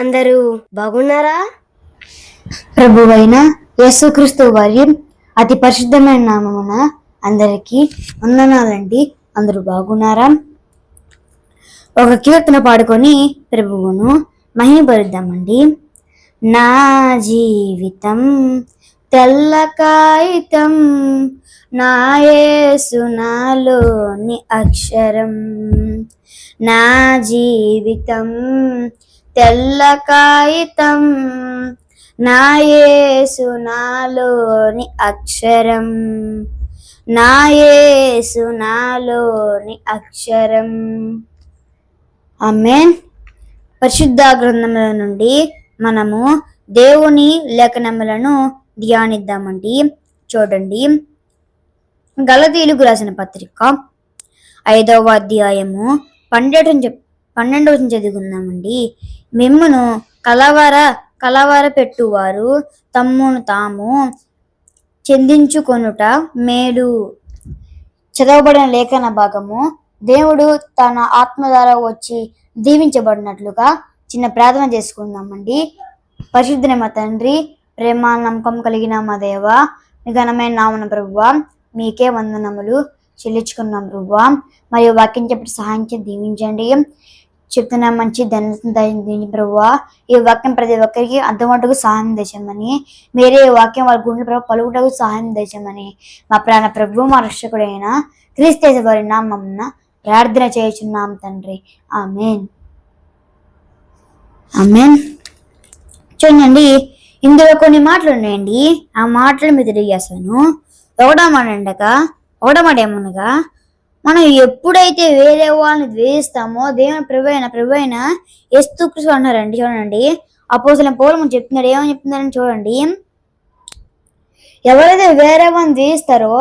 అందరూ బాగున్నారా? ప్రభువైన యేసుక్రీస్తు వారి అతి పరిశుద్ధమైన నామమున అందరికీ వందనాలండి. అందరూ బాగున్నారా? ఒక కీర్తన పాడుకొని ప్రభువును మహిమపరుద్దామండి. నా జీవితం తెల్ల కాగితం నా నాలోని అక్షరం. నా జీవితం తెల్ల కాగితం నాయేసు నాలోని అక్షరం. నాయేసు నాలోని అక్షరం. ఆమెన్. పరిశుద్ధ గ్రంథముల నుండి మనము దేవుని లేఖనములను ధ్యానిద్దామండి. చూడండి. గలతీలుగు రాసిన పత్రిక ఐదవ అధ్యాయము పన్నెండు పన్నెండవ చదువుకుందామండి మిమ్మును కలవర కలవర పెట్టువారు తమ్మును తాము చెందించుకొనుట మేలు. చదవబడిన లేఖన భాగము దేవుడు తన ఆత్మ ద్వారా వచ్చి దీవించబడినట్లుగా చిన్న ప్రార్థన చేసుకుందామండి. పరిశుద్ధి మా తండ్రి ప్రేమ నమ్మకం కలిగిన మా దేవ మీ ఘనమైన నామన ప్రభువ మీకే వందనములు చెల్లించుకున్నాం ప్రభువ. మరియు వాక్యం చెప్పి సహాయం చేసి దీవించండి. చెప్తున్న మంచి ధన్యతని ప్రభువా. ఈ వాక్యం ప్రతి ఒక్కరికి అర్థమట్టుకు సహాయం దేశమని మీరే ఈ వాక్యం వాళ్ళ గుండె ప్రభు పలుకుటకు సహాయం దేశమని మా ప్రాణ ప్రభు మా రక్షకుడైన క్రీస్తేజ వారి నామమున ప్రార్థన చేయుచున్నాం తండ్రి. ఆమెన్. ఆమెన్. చూడండి ఇందులో కొన్ని మాటలు ఉన్నాయండి. ఆ మాటలు మీద తెలియజేస్తాను. ఒకటో మాట ఉండగా ఒకటో మాట ఏమనగా మనం ఎప్పుడైతే వేరే వాళ్ళని ద్వేషిస్తామో దేవుని ప్రభువైన ప్రభువైన ప్రభు అయిన అన్నారండి చూడండి. అపోసలం పౌరులు మనం చెప్తున్నాడు ఏమని చెప్తున్నారని చూడండి. ఎవరైతే వేరే వాళ్ళని ద్వేషిస్తారో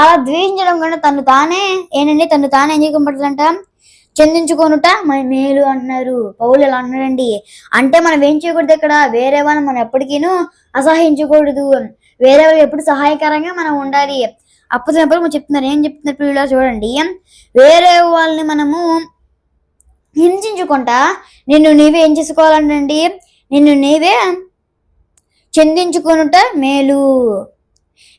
అలా ద్వేషించడం కన్నా తను తానే ఏంటండి తను తానే ఏం చేయకుండా చెందించుకొనుట మన మేలు అంటున్నారు. పౌలు ఎలా అంటున్నాడండి అంటే మనం ఏం చేయకూడదు ఇక్కడ? వేరే వాళ్ళని మనం ఎప్పటికీను అసహించకూడదు వేరే వాళ్ళు ఎప్పుడు సహాయకరంగా మనం ఉండాలి. అప్పుడు మనం చెప్తున్నారు ఏం చెప్తున్నారు పిల్లలు చూడండి. వేరే వాళ్ళని మనము హింసించుకుంటా నిన్ను నీవే ఏం చేసుకోవాలంటండి నిన్ను నీవే చెందించుకునుట మేలు.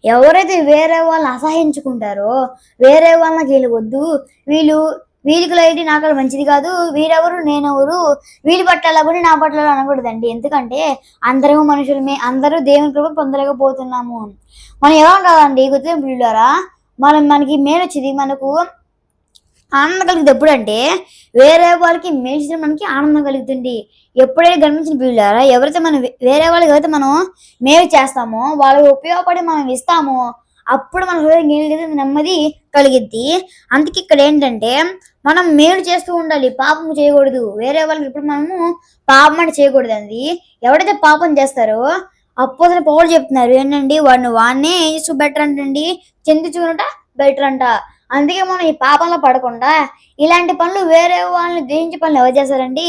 ఎవరైతే వేరే వాళ్ళని అసహించుకుంటారో వేరే వాళ్ళకి వీళ్ళు వద్దు వీళ్ళు వీరికి లైట్ నాకు మంచిది కాదు. వీరెవరు నేనెవరు? వీళ్ళ పట్టాల కూడా నా పట్ల అనకూడదండి. ఎందుకంటే అందరము మనుషులమే. అందరూ దేవుని కృప పొందలేకపోతున్నాము. మనం ఎవరు కాదండి గుర్తు పిల్లారా మనం మనకి మేలు వచ్చింది మనకు ఆనందం కలిగింది ఎప్పుడంటే వేరే వాళ్ళకి మేల్చిన మనకి ఆనందం కలుగుతుంది. ఎప్పుడైతే గమనించిన పిల్లారా ఎవరైతే మనం వేరే వాళ్ళకి అయితే మనం మేలు చేస్తామో వాళ్ళకి ఉపయోగపడి మనం ఇస్తామో అప్పుడు మన హృదయం ఏంటంటే నెమ్మది కలిగిద్ది. అందుకే ఇక్కడ ఏంటంటే మనం మేలు చేస్తూ ఉండాలి పాపం చేయకూడదు. వేరే వాళ్ళకి ఇప్పుడు మనము పాపం అంటే చేయకూడదు అండి ఎవడైతే పాపం చేస్తారో అప్పుడు పౌరులు చెప్తున్నారు ఏంటండి వాడిని వాడినే ఏం చేస్తూ బెటర్ అంటండి? చెందించుకున్నట బెటర్ అంట. అందుకే మనం ఈ పాపంలో పడకుండా ఇలాంటి పనులు వేరే వాళ్ళని దేహించే పనులు ఎవరు చేస్తారండి?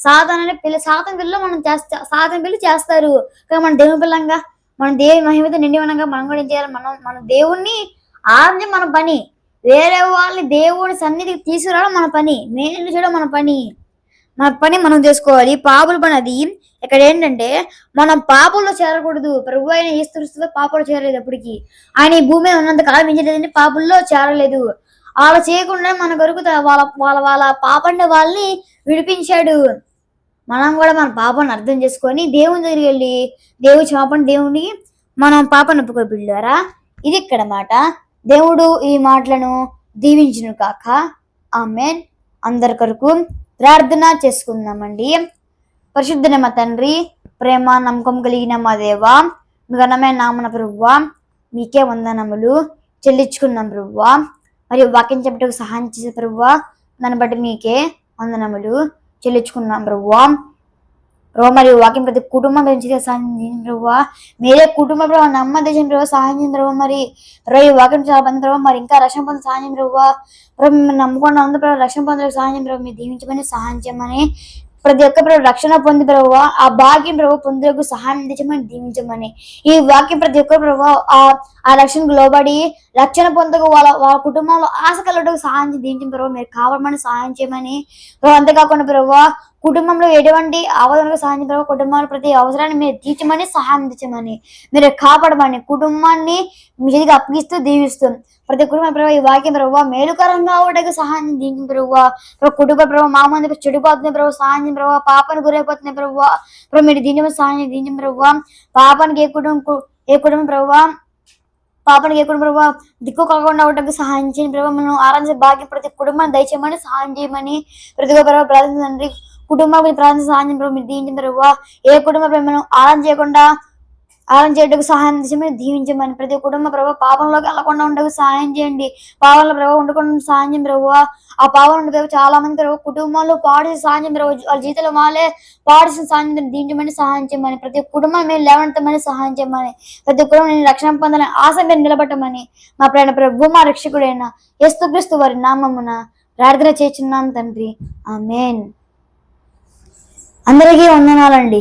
సాధన పిల్ల సాధన పిల్లలు మనం చేస్తా సాధన పిల్లలు చేస్తారు. కానీ మన దేవుని పిల్లంగా మన దేవుని మహిమతో నిండి ఉండగా మనం కూడా ఏం చేయాలి? మనం మన దేవుణ్ణి ఆరాధన మన పని. వేరే వాళ్ళని దేవుని సన్నిధికి తీసుకురావడం మన పని. మేలు చేయడం మన పని. మన పని మనం చేసుకోవాలి. పాపుల పని అది. ఇక్కడ ఏంటంటే మనం పాపంలో చేరకూడదు. ప్రభు అయిన ఈస్తులో పాపంలో చేరలేదు అప్పటికి. ఆయన ఈ భూమి ఉన్నంత కాలం ఏం చేయలేదంటే పాపుల్లో చేరలేదు. అలా చేయకుండా మన కొరకు వాళ్ళ వాళ్ళ వాళ్ళ పాపండి వాళ్ళని విడిపించాడు. మనం కూడా మన పాపను అర్థం చేసుకొని దేవుని దగ్గరికి వెళ్ళి దేవుడి చాపండి దేవుని మనం పాపను ఒప్పుకో పిల్లారా ఇది ఇక్కడ మాట. దేవుడు ఈ మాటలను దీవించును కాక. ఆమెన్. అందరి కొరకు ప్రార్థన చేసుకుందామండి. పరిశుద్ధన మా తండ్రి ప్రేమ నమ్మకం కలిగిన మా దేవ మీ ఘనమైన నామన ప్రభువా మీకే వందనములు చెల్లించుకున్నాం ప్రభువా. మరియు వాక్యం చెప్పటకు సహాయం చేసే ప్రభువా దాన్ని బట్టి మీకే వందనములు చెల్లించుకున్నాం ప్రభువా ప్రభు మరియు వాక్యం ప్రతి కుటుంబం గురించి సహాయం చేయండి మీరే కుటుంబ ప్రభావ నమ్మ దేశం ప్రభావ సహాయం చేయండి ప్రభావ మరి ప్రభు ఈ వాక్యం చాలా మంది ప్రభావ మరి ఇంకా రక్షణ పొంది సహాయం చేయండి ప్రభావ ప్రభు మిమ్మల్ని నమ్ముకున్న అందరూ ప్రభావ రక్షణ పొందడానికి సహాయం చేయండి ప్రభావ మీరు దీవించమని సహాయం చేయమని ప్రతి ఒక్క ప్రభు రక్షణ పొంది ప్రభు ఆ భాగ్యం ప్రభు పొందులకు సహాయం అందించమని దీవించమని. ఈ వాక్యం ప్రతి ఒక్క ప్రభు ఆ ఆ రక్షణకు లోబడి రక్షణ పొందకు వాళ్ళ వాళ్ళ కుటుంబంలో ఆశ కలటకు సహాయం దీవించిన ప్రభు మీరు కావాలని సహాయం చేయమని. ప్రభు అంతేకాకుండా ప్రభు కుటుంబంలో ఎటువంటి ఆవదనకు సహాయం ప్రభావ కుటుంబంలో ప్రతి అవసరాన్ని మీరు తీర్చమని సహాయం తీర్చమని మీరు కాపాడమని కుటుంబాన్ని మీ చేతికి అప్పగిస్తూ దీవిస్తూ ప్రతి కుటుంబం ప్రభావ ఈ వాక్యం ప్రభావ మేలుకరంగా అవడానికి సహాయం దీని ప్రభావ ప్రభు కుటుంబ ప్రభావ మా మంది చెడిపోతుంది ప్రభావ సహాయం ప్రభావ పాపను గురైపోతుంది ప్రభావ ప్రభు మీరు దీని సహాయం దీని ప్రభావ పాపానికి ఏ కుటుంబం ఏ కుటుంబం ప్రభావ పాపనికి ఏ కుటుంబం ప్రభావ దిక్కు కాకుండా ఉండడానికి సహాయం చేయండి ప్రభావ మనం ఆరాధించే భాగ్యం ప్రతి కుటుంబాన్ని దయచేయమని సహాయం చేయమని ప్రతి ఒక్క ప్రభావ ప్రార్థించండి కుటుంబం ప్రార్థన సహాయం చేయండి మీరు దీవించిన ఏ కుటుంబ ప్రేమను ఆరాధన చేయకుండా ఆరం చేయడానికి సహాయం చేయమని దీవించమని ప్రతి కుటుంబ ప్రభావ పాపంలోకి వెళ్ళకుండా ఉండకు సహాయం చేయండి. పాపంలో ప్రభావ ఉండకుండా సహాయం చేయండి ప్రభు. ఆ పాపం ఉండే చాలా మంది ప్రభు కుటుంబంలో పాడి సహాయం చేయండి ప్రభు. వాళ్ళ జీవితంలో వాళ్ళే పాడిసిన సహాయం చేయండి, దీవించమని సహాయం చేయమని ప్రతి కుటుంబం మేము లేవనెత్తమని సహాయం చేయమని ప్రతి కుటుంబం నేను రక్షణ పొందాలని ఆశ మీరు నిలబట్టమని మా ప్రేమ ప్రభు మా రక్షకుడైన యేసుక్రీస్తు వారి నామమున ప్రార్థన చేస్తున్నాను తండ్రి. ఆమెన్. అందరికీ వందనాలండి.